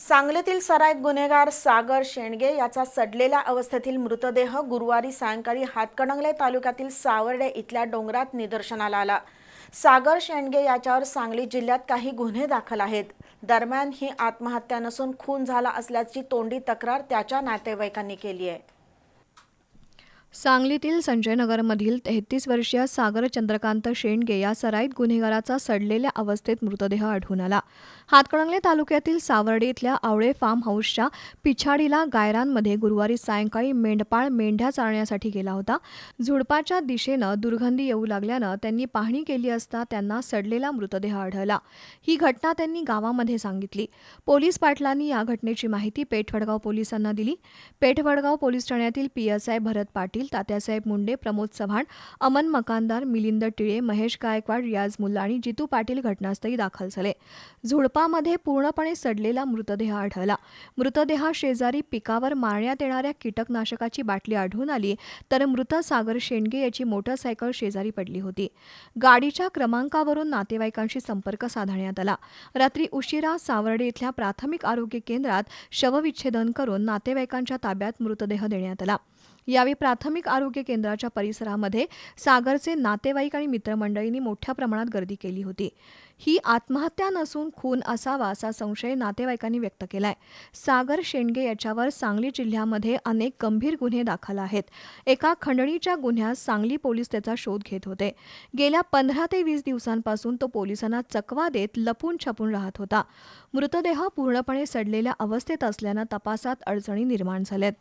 सांगलीतील सराईत गुन्हेगार सागर शेंडगे याचा सडलेल्या अवस्थेतील मृतदेह गुरुवारी सायंकाळी हातकणंगले तालुक्यातील सावर्डे इथल्या डोंगरात निदर्शनाला आला. सागर शेंडगे याच्यावर सांगली जिल्ह्यात काही गुन्हे दाखल आहेत. दरम्यान ही आत्महत्या नसून खून झाला असल्याची तोंडी तक्रार त्याच्या नातेवाईकांनी केली आहे. सांगलीतील संजयनगरमधील तेहतीस वर्षीय सागर चंद्रकांत शेंडगे या सराईत गुन्हेगाराचा सडलेल्या अवस्थेत मृतदेह आढळून आला. हातकणंगले तालुक्यातील सावर्डे इथल्या आवळे फार्म हाऊसच्या पिछाडीला गायरांमध्ये गुरुवारी सायंकाळी मेंढपाळ मेंढ्या चारण्यासाठी गेला होता. झुडपाच्या दिशेनं दुर्गंधी येऊ लागल्यानं त्यांनी पाहणी केली असता त्यांना सडलेला मृतदेह आढळला. ही घटना त्यांनी गावामध्ये सांगितली. पोलीस पाटलांनी या घटनेची माहिती पेठवडगाव पोलिसांना दिली. पेठवडगाव पोलीस ठाण्यातील पीएसआय भरत पाटील पाटील तात्यासाहेब मुंडे प्रमोद चव्हाण अमन मकानदार मिलिंद टिळे महेश गायकवाड रियाज मुल्ला आणि जितू पाटील घटनास्थळी दाखल झाले. झुडपामध्ये पूर्णपणे सडलेला मृतदेह आढळला. मृतदेहा शेजारी पिकावर मारण्यात येणाऱ्या कीटकनाशकाची बाटली आढळून आली तर मृत सागर शेंडगे याची मोटरसायकल शेजारी पडली होती. गाडीच्या क्रमांकावरून नातेवाईकांशी संपर्क साधण्यात आला. रात्री उशिरा सावर्डे इथल्या प्राथमिक आरोग्य केंद्रात शवविच्छेदन करून नातेवाईकांच्या ताब्यात मृतदेह देण्यात आला. यावेळी प्राथमिक आरोग्य केंद्राच्या परिसरामध्ये सागरचे नातेवाईक आणि मित्रमंडळींनी मोठ्या प्रमाणात गर्दी केली होती. ही आत्महत्या नसून खून असावा असा संशय नातेवाईकांनी व्यक्त केलाय. सागर शेंडगे याच्यावर सांगली जिल्ह्यामध्ये अनेक गंभीर गुन्हे दाखल आहेत. एका खंडणीच्या गुन्ह्यात सांगली पोलीस त्याचा शोध घेत होते. गेल्या पंधरा ते वीस दिवसांपासून तो पोलिसांना चकवा देत लपून छपून राहत होता. मृतदेह पूर्णपणे सडलेल्या अवस्थेत असल्यानं तपासात अडचणी निर्माण झाल्यात.